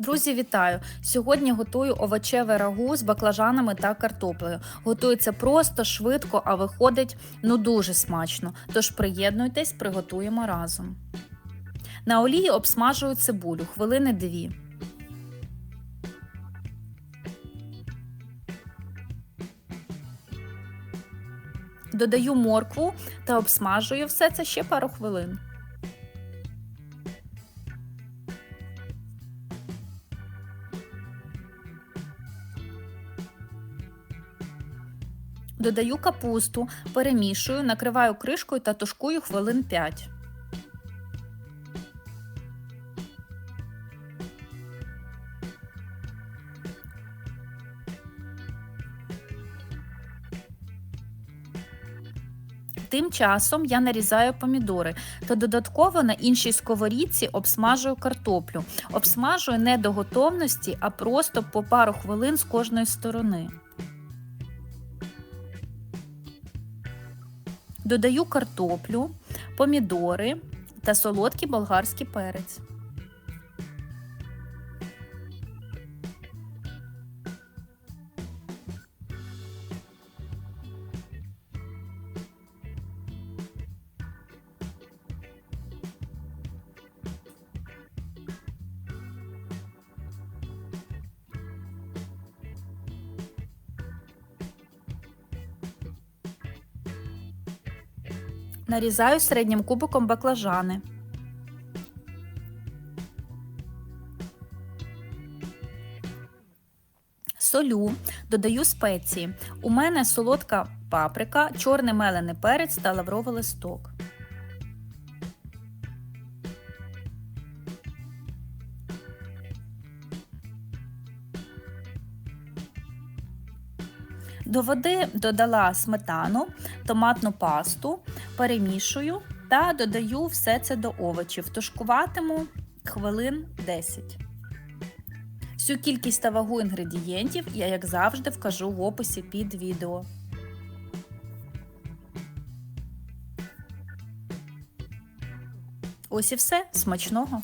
Друзі, вітаю! Сьогодні готую овочеве рагу з баклажанами та картоплею. Готується просто, швидко, а виходить ну дуже смачно. Тож приєднуйтесь, приготуємо разом. На олії обсмажую цибулю хвилини дві. Додаю моркву та обсмажую все це ще пару хвилин. Додаю капусту, перемішую, накриваю кришкою та тушкую хвилин 5. Тим часом я нарізаю помідори та додатково на іншій сковорідці обсмажую картоплю. Обсмажую не до готовності, а просто по пару хвилин з кожної сторони. Додаю картоплю, помідори та солодкий болгарський перець. Нарізаю середнім кубиком баклажани. Солю, додаю спеції. У мене солодка паприка, чорний мелений перець та лавровий листок. До води додала сметану, томатну пасту, перемішую та додаю все це до овочів. Тушкуватиму хвилин 10. Всю кількість та вагу інгредієнтів я, як завжди, вкажу в описі під відео. Ось і все. Смачного!